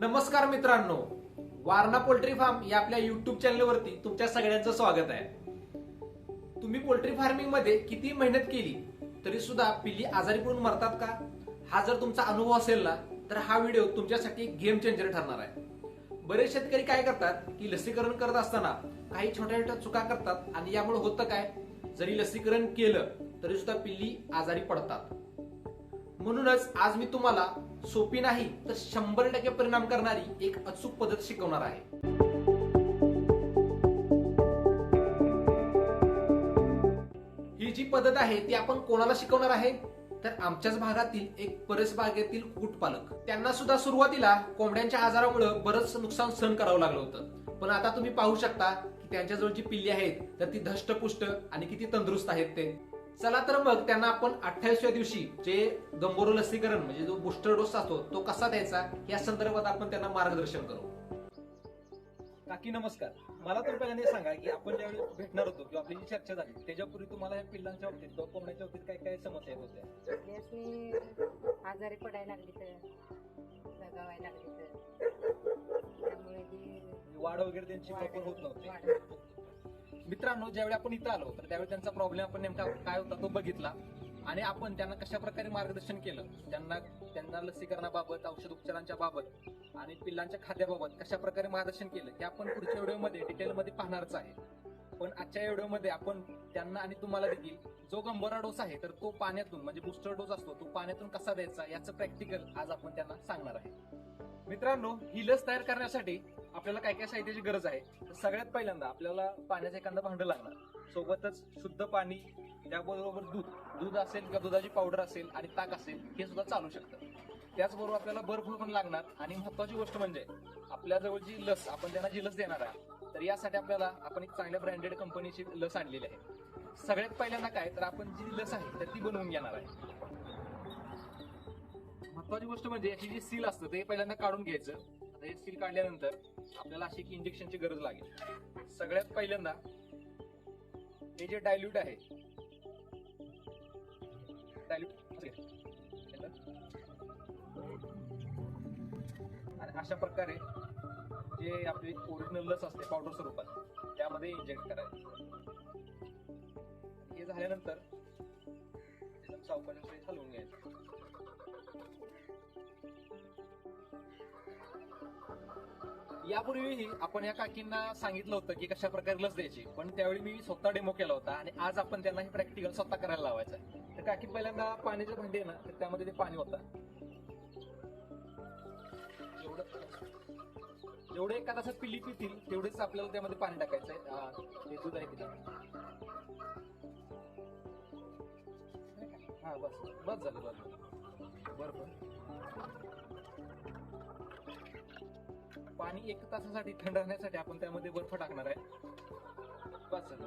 नमस्कार मित्रांनो Warna poultry form या आपल्या युट्यूब चॅनलवरती तुमच्या सगळ्यांचं स्वागत आहे. तुम्ही पोल्ट्री फार्मिंगमध्ये किती मेहनत केली तरी सुद्धा पिल्ली आजारी पडून मरतात का? हा जर तुमचा अनुभव असेल ना तर हा व्हिडिओ तुमच्यासाठी गेम चेंजर ठरणार आहे. बरेच शेतकरी काय करतात की लसीकरण करत असताना काही छोट्या छोट्या चुका करतात आणि यामुळे होतं काय? जरी लसीकरण केलं तरी सुद्धा पिल्ली आजारी पडतात. म्हणूनच आज मी तुम्हाला सोपी नाही तर शंभर टक्के परिणाम करणारी एक अचूक पद्धत शिकवणार आहे. ही जी पद्धत आहे ती आपण कोणाला शिकवणार आहे? तर आमच्याच भागातील एक परस बागेतील कुक्कुटपालक त्यांना सुद्धा सुरुवातीला कोंबड्यांच्या आजारामुळे बरंच नुकसान सहन करावं लागलं होतं. पण आता तुम्ही पाहू शकता की त्यांच्याजवळ जी पिल्ली आहेत तर ती धष्टपुष्ट आणि किती तंदुरुस्त आहेत ते. चला तर मग त्यांना आपण अठ्ठावीसव्या दिवशी जे गंभोरो लसीकरण म्हणजे जो बुस्टर डोस असतो तो कसा द्यायचा? या संदर्भात आपण त्यांना मार्गदर्शन करू. काकी नमस्कार. मला तर पहिल्यांदा सांगा की आपण ज्यावेळी भेटणार होतो किंवा आपली जी चर्चा झाली त्याच्यापूर्वी तुम्हाला या पिल्लांच्या बाबतीत किंवा कोंबड्याच्या बाबतीत काय काय समस्या येत होत्या? आजारी पडायला लागली तर जगावायला लागली तर. त्यामुळे वाढ वगैरे त्यांची प्रॉपर होत नव्हती. मित्रांनो ज्यावेळी आपण इथं आलो तर त्यावेळी त्यांचा प्रॉब्लेम आपण नेमका काय होता तो बघितला. आणि आपण त्यांना कशा प्रकारे मार्गदर्शन केलं? त्यांना त्यांना लसीकरणाबाबत औषध उपचारांच्या बाबत आणि पिल्लांच्या खाद्याबाबत कशा प्रकारे मार्गदर्शन केलं हे आपण पुढच्या व्हिडिओमध्ये डिटेलमध्ये पाहणारच आहे. पण आजच्या व्हिडिओमध्ये आपण त्यांना आणि तुम्हाला देखील जो गंभोरा डोस आहे तर तो पाण्यातून म्हणजे बुस्टर डोस असतो तो पाण्यातून कसा द्यायचा याचं प्रॅक्टिकल आज आपण त्यांना सांगणार आहे. मित्रांनो ही लस तयार करण्यासाठी आपल्याला काय काय साहित्याची गरज आहे? तर सगळ्यात पहिल्यांदा आपल्याला पाण्याचं एखादं भांडं लागणार. सोबतच शुद्ध पाणी त्याबरोबर दूध. दूध असेल किंवा दुधाची पावडर असेल आणि ताक असेल हे सुद्धा चालू शकतं. त्याचबरोबर आपल्याला बर्फ पण लागणार. आणि महत्वाची गोष्ट म्हणजे आपल्या जवळ जी लस आपण त्यांना जी लस देणार आहे तर यासाठी आपल्याला आपण एक चांगल्या ब्रँडेड कंपनीची लस आणलेली आहे. सगळ्यात पहिल्यांदा काय तर आपण जी लस आहे तर ती बनवून घेणार आहे. महत्वाची गोष्ट म्हणजे याची जी सील असतं ते पहिल्यांदा काढून घ्यायचं. आता हे सील काढल्यानंतर आपल्याला अशी एक इंजेक्शनची गरज लागेल. सगळ्यात पहिल्यांदा हे जे डायल्यूट आहे डायल्यूट अशा प्रकारे जे आपली ओरिजिनल लस असते पावडर स्वरूपात त्यामध्ये इंजेक्ट करायचं. हे झाल्यानंतर एकदम हलवून घ्यायचं. यापूर्वीही आपण या काकींना सांगितलं होतं की कशा प्रकारे लस द्यायची पण त्यावेळी मी स्वतः डेमो केला होता आणि आज आपण त्यांना हे प्रॅक्टिकल स्वतः करायला लावायचं तर काकी पहिल्यांदा पाण्याचे भांडे ना तर त्यामध्ये ते पाणी होतं जेवढे एका तासात पिल्ली पितील तेवढेच आपल्याला त्यामध्ये पाणी टाकायचं आहे. ते दूध आहे तिथे. हा बस. बस झालं बस बरोबर पाणी एक तासासाठी थंड राहण्यासाठी आपण त्यामध्ये बर्फ टाकणार आहे. बस झालं.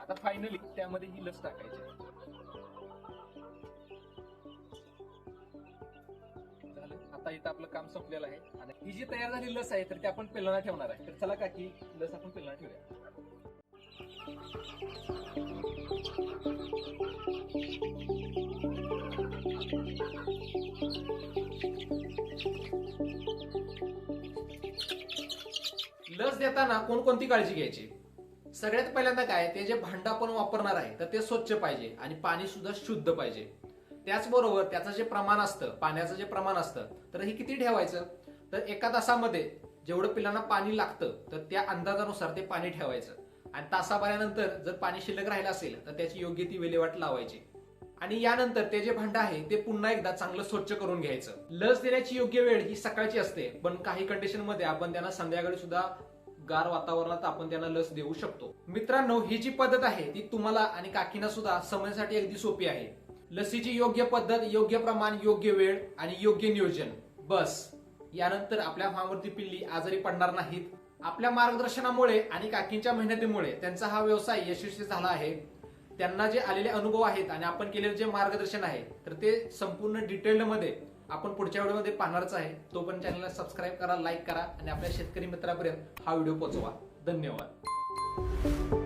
आता फायनली त्यामध्ये ही लस टाकायची इथं आपलं काम संपलेलं आहे. आणि ही जी तयार झाली लस आहे तर ती आपण पिल्लांना ठेवणार आहे. तर चला काकी लस आपण पिल्लांना ठेवूया. लस देताना कोणकोणती काळजी घ्यायची? सगळ्यात पहिल्यांदा काय ते जे भांड आपण वापरणार आहे तर ते स्वच्छ पाहिजे आणि पाणी सुद्धा शुद्ध पाहिजे. त्याचबरोबर त्याचं जे प्रमाण असतं पाण्याचं जे प्रमाण असतं तर हे किती ठेवायचं? तर एका तासामध्ये जेवढं पिलांना पाणी लागतं तर त्या अंदाजानुसार ते पाणी ठेवायचं. आणि तासाभरानंतर जर पाणी शिल्लक राहिलं असेल तर त्याची योग्य ती विल्हेवाट लावायची. आणि यानंतर ते जे भांड आहे ते पुन्हा एकदा चांगलं स्वच्छ करून घ्यायचं. लस देण्याची योग्य वेळ ही सकाळची असते पण काही कंडिशनमध्ये आपण त्यांना संध्याकाळी सुद्धा गार वातावरणात आपण त्यांना लस देऊ शकतो. मित्रांनो ही जी पद्धत आहे ती तुम्हाला आणि काकीना सुद्धा समजण्यासाठी अगदी सोपी आहे. लसीची योग्य पद्धत योग्य प्रमाण योग्य वेळ आणि योग्य नियोजन. बस. यानंतर आपल्या फार्मवरती पिल्ली आजारी पडणार नाहीत. आपल्या मार्गदर्शनामुळे आणि काकींच्या मेहनतीमुळे त्यांचा हा व्यवसाय यशस्वी झाला आहे. त्यांना जे आलेले अनुभव आहेत आणि आपण केलेले जे मार्गदर्शन आहे तर ते संपूर्ण डिटेल्डमध्ये आपण पुढच्या व्हिडिओमध्ये पाहणारच आहे. तो पण चॅनलला सबस्क्राईब करा लाईक करा आणि आपल्या शेतकरी मित्रापर्यंत हा व्हिडिओ पोहोचवा. धन्यवाद.